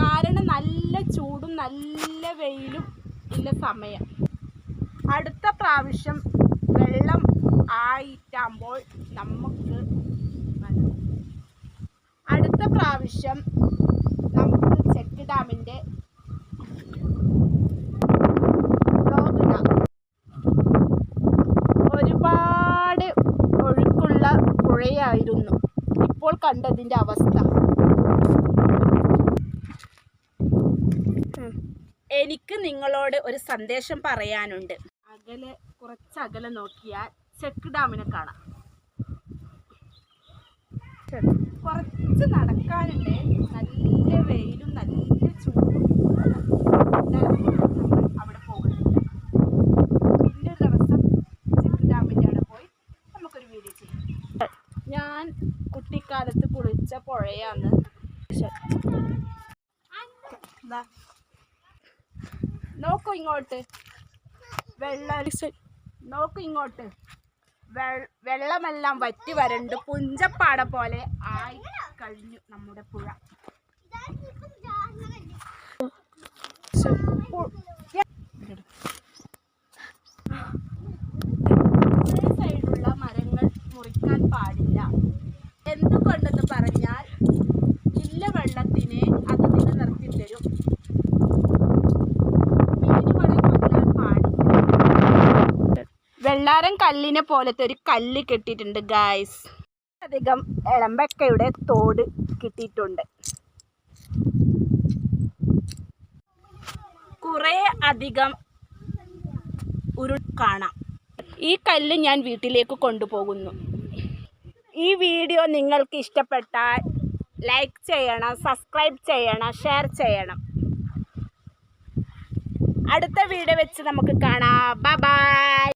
കാരണം നല്ല ചൂടും നല്ല വെയിലും ഉള്ള സമയം. അടുത്ത പ്രാവശ്യം വെള്ളം ആയിട്ടാകുമ്പോൾ നമുക്ക് അടുത്ത പ്രാവശ്യം നമുക്ക് ചെക്ക് ഡാമിന്റെ ഒരുപാട് ഒഴുക്കുള്ള പുഴയായിരുന്നു. ഇപ്പോൾ കണ്ടതിന്റെ അവസ്ഥ. എനിക്ക് നിങ്ങളോട് ഒരു സന്ദേശം പറയാനുണ്ട്. അകലെ കുറച്ച് അകലെ നോക്കിയാൽ ചെക്ക് ഡാമിനെ കാണാം. കുറച്ച് നടക്കാനുണ്ട്. നല്ല വെയിലും നല്ല ചൂടും. അവിടെ പോകുന്നില്ല പിന്നെ ഒരു ദിവസം ചെക്ക് ഡാമിന്റെ അവിടെ പോയി നമുക്കൊരു വീഡിയോ ചെയ്യാം. ഞാൻ കുട്ടിക്കാലത്ത് കുളിച്ച പുഴയാണ്. ദാ. നോക്കൂ ഇങ്ങോട്ട്. വെള്ളം നോക്കൂ ഇങ്ങോട്ട്. വെള്ളമെല്ലാം വറ്റി വരണ്ട്. പുഞ്ചപ്പാട പോലെ ആയി കഴിഞ്ഞു നമ്മുടെ പുഴ. സൈഡുള്ള മരങ്ങൾ മുറിക്കാൻ പാടില്ല. എന്തുകൊണ്ടെന്ന് വെള്ളാരം കല്ലിനെ പോലത്തെ ഒരു കല്ല് കെട്ടിട്ടുണ്ട് ഗായ്സ് അധികം എളമ്പക്കയുടെ തോട് കിട്ടിയിട്ടുണ്ട്. കുറേ അധികം ഉരുൾ കാണാം. ഈ കല്ല് ഞാൻ വീട്ടിലേക്ക് കൊണ്ടുപോകുന്നു. ഈ വീഡിയോ നിങ്ങൾക്ക് ഇഷ്ടപ്പെട്ടാൽ ലൈക്ക് ചെയ്യണം സബ്സ്ക്രൈബ് ചെയ്യണം ഷെയർ ചെയ്യണം. അടുത്ത വീഡിയോ വെച്ച് നമുക്ക് കാണാം. ബൈ